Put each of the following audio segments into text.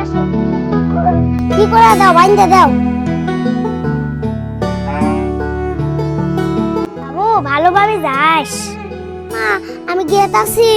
আসো কি করে দাও বাইন্দা দাও। বাবু ভালোভাবে যাস। মা আমি গিয়ে তাছি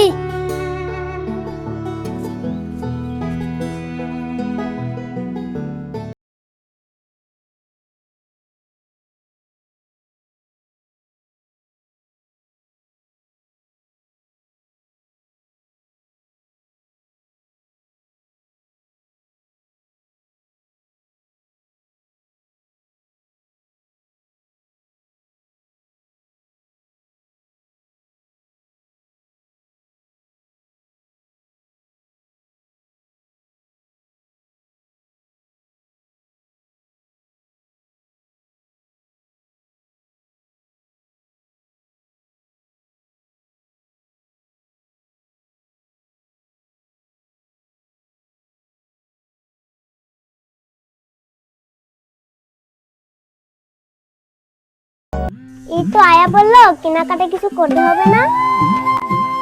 এই তো আয়া বলল কেনাকাটা কিছু করতে হবে না?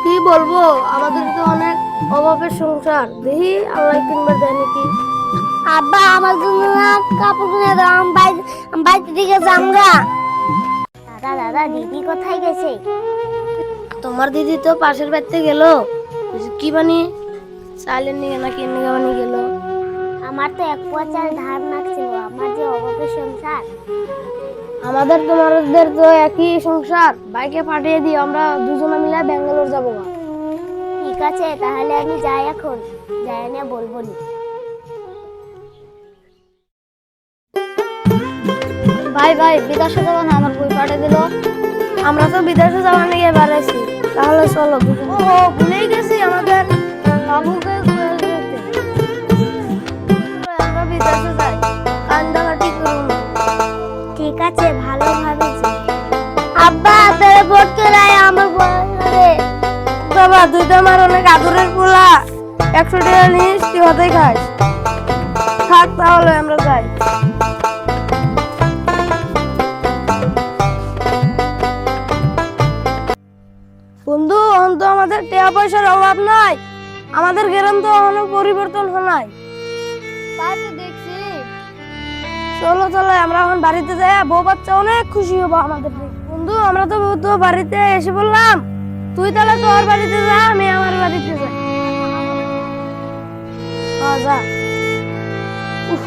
কি বলব আমাদের তো অনেক অভাবের সংসার। দেখি আল্লাহ কিনবার দেয় নাকি। আব্বা আমার জন্য না কাপড় কিনে দাও আমি বাড়িতে দিকে দাদা দাদা দিদি কোথায় গেছে? তোমার দিদি তো পাশের বাড়িতে গেল। কি বানি? চালের নিয়ে না কিনে বানি গেল। আমার তো এক পোয়া চাল ধার নাকছিল আমার যে অভাবের সংসার। আমাদের তোমাদের তো একই সংসার। বাইকে পাঠিয়ে দিই আমরা দুজনে মিলে ব্যাঙ্গালোর যাব গা। ঠিক আছে তাহলে আমি যাই এখন। যাই না বলব নি। ভাই ভাই বিদেশে যাব না আমার বই পাঠিয়ে দিল। আমরা তো বিদেশে যাওয়ার নিয়ে বেড়াইছি। তাহলে চলো ও ভুলেই গেছি আমাদের বাবুকে। আব্বা তোরে পড়তে রায় আমার বাবা তুই তো আমার অনেক আদরের পোলা। একশো টাকা নিস তুই হতেই খাস। থাক তাহলে আমরা যাই। বন্ধু অন্ত আমাদের টাকা পয়সার অভাব নাই। আমাদের গ্রাম তো অনেক পরিবর্তন হয় নাই তো দেখছি। চলো চলো আমরা এখন বাড়িতে যাই বউ বাচ্চা অনেক খুশি হব আমাদের দেখে। বন্ধু আমরা তো তো বাড়িতে এসে বললাম। তুই তাহলে তোর বাড়িতে যা আমি আমার বাড়িতে যা। উফ,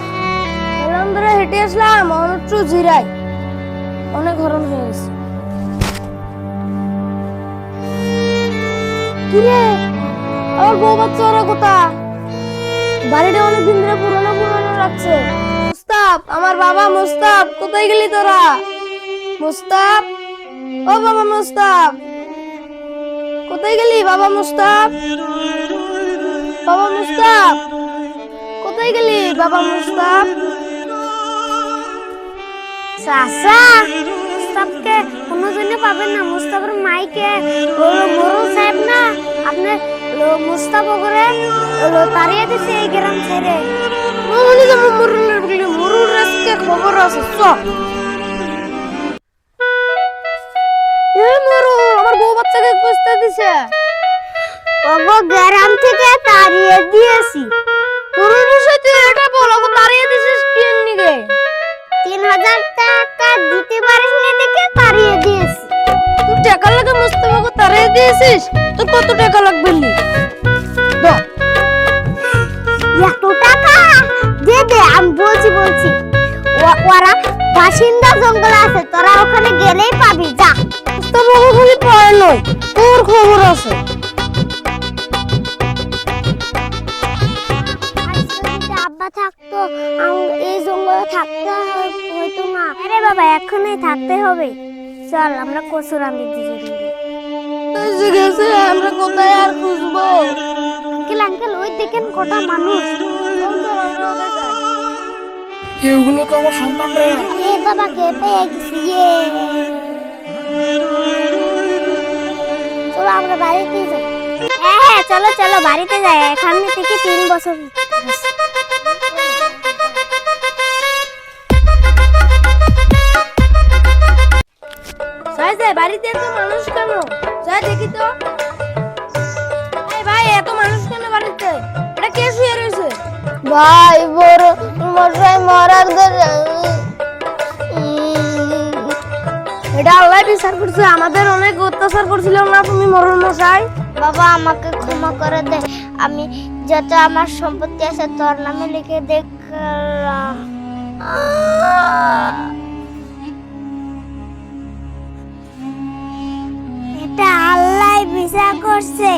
ধরে হেঁটে আসলাম অনেক জিরাই। অনেক হরণ হয়ে গেছে। কিরে আমার বউ বাচ্চা ওরা কোথা বাড়িটা অনেক দিন ধরে পুরনো পুরনো লাগছে। মুস্তাফ আমার বাবা মুস্তাফ কোথায় গেলি তোরা? মুস্তাফ? ও বাবা মুস্তাফ কোথায় গেলি বাবা মুস্তাফ বাবা মুস্তাফ কোথায় গেলি বাবা মুস্তাফ চাচা মুস্তাফকে কোনো জনে পাবেন না মুস্তাফের মাইকে মরু সাহেব না আপনি মুস্তাফ করে দিছে এই গ্রাম ছেড়ে মনে মুরুলের মুরুল খবর আছে দিয়েছি মুরুল বসে তুই এটা বল ওকে তাড়িয়ে দিছিস কি নিগে? তিন হাজার টাকা দিতে পারিস না দেখে তাড়িয়ে দিয়েছি তুই টাকা লাগে মুস্তাফাকে তাড়িয়ে দিয়েছিস তোর কত টাকা লাগবে নি এত টাকা? দে দে আমি বলছি বলছি। ওরা বাসিন্দা জঙ্গল আছে তোরা ওখানে গেলেই পাবি যা। পায় নয় তোর খবর আছে। আম- থাকতে হইতো না আরে বাবা এখনই থাকতে হবে। চল আমরা কচুর আমি গেছে আমরা কোথায় আর খুঁজবো? আঙ্কেল আঙ্কেল ওই দেখেন কটা মানুষ। এগুলো তো আমার সন্তানরা। এ বাবা কে পেয়ে গেছি। চলো আমরা বাড়িতে যাই। হ্যাঁ হ্যাঁ চলো চলো বাড়িতে যাই। এখান থেকে তিন বছর। বাড়িতে এত মানুষ কেন? দেখি তো। ভাই এত মানুষ কেন বাড়িতে? এটা কে শুয়ে রয়েছে? ভাই বড় মশাই মরার ধরে এটা আল্লাহ বিচার করছে আমাদের অনেক অত্যাচার করছিল না তুমি মরণ মশাই? বাবা আমাকে ক্ষমা করে দে। আমি যত আমার সম্পত্তি আছে তোর নামে লিখে দেখলাম। বিচার করছে।